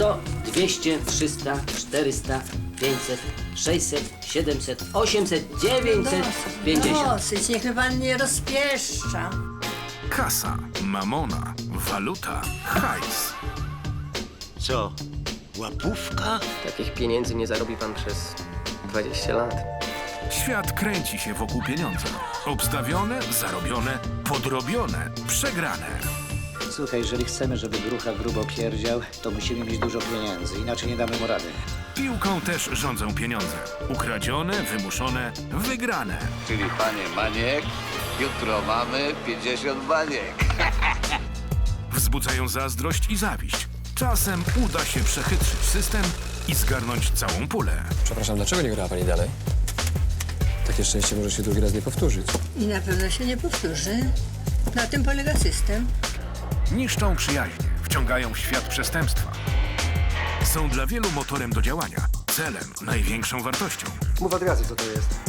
100, 200, 300, 400, 500, 600, 700, 800, 950. Dosyć, niech mnie pan nie rozpieszcza. Kasa, mamona, waluta, hajs. Co? Łapówka? Takich pieniędzy nie zarobi pan przez 20 lat. Świat kręci się wokół pieniądza. Obstawione, zarobione, podrobione, przegrane. Słuchaj, jeżeli chcemy, żeby grucha grubo pierdział, to musimy mieć dużo pieniędzy, inaczej nie damy mu rady. Piłką też rządzą pieniądze. Ukradzione, wymuszone, wygrane. Czyli panie Maniek, jutro mamy 50 baniek. Wzbudzają zazdrość i zawiść. Czasem uda się przechytrzyć system i zgarnąć całą pulę. Przepraszam, dlaczego nie grała pani dalej? Takie szczęście może się drugi raz nie powtórzyć. I na pewno się nie powtórzy. Na tym polega system. Niszczą przyjaźnie, wciągają w świat przestępstwa. Są dla wielu motorem do działania, celem, największą wartością. Mów od razu, co to jest.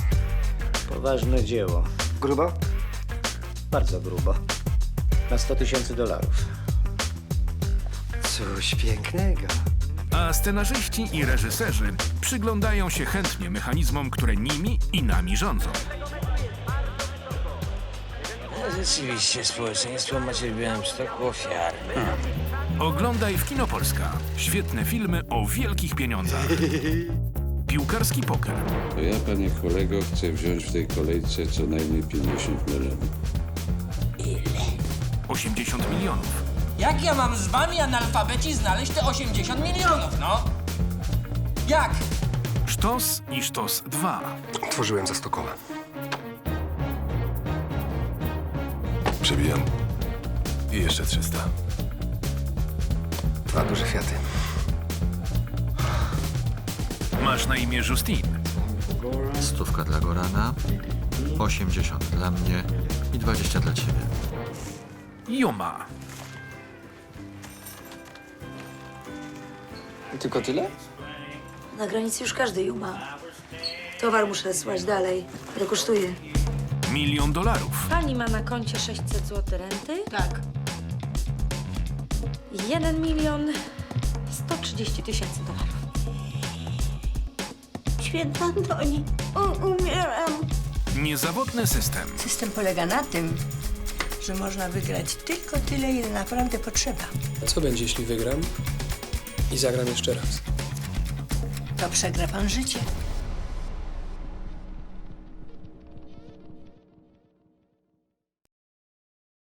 Poważne dzieło. Grubo? Bardzo grubo. Na 100 tysięcy dolarów. Coś pięknego. A scenarzyści i reżyserzy przyglądają się chętnie mechanizmom, które nimi i nami rządzą. Rzeczywiście, społeczeństwo macie w Białymstoku ofiarne. Oglądaj w Kino Polska. Świetne filmy o wielkich pieniądzach. Piłkarski poker. To ja, panie kolego, chcę wziąć w tej kolejce co najmniej 50 milionów. 80 milionów. Jak ja mam z wami analfabeci znaleźć te 80 milionów, no? Jak? Sztos i Sztos 2. Tworzyłem za 100 koła. Przebijam. I jeszcze 300. Dwa duże Fiaty. Masz na imię Justin. Stówka dla Gorana, 80 dla mnie i 20 dla ciebie. Juma. Tylko tyle? Na granicy już każdy ją ma. Towar muszę słać dalej. Ile kosztuje? Milion dolarów. Pani ma na koncie 600 zł renty? Tak. 1 milion 130 tysięcy dolarów. Święta Antoni, umieram. Niezawodny system. System polega na tym, że można wygrać tylko tyle, ile naprawdę potrzeba. A co będzie, jeśli wygram i zagram jeszcze raz? To przegra pan życie.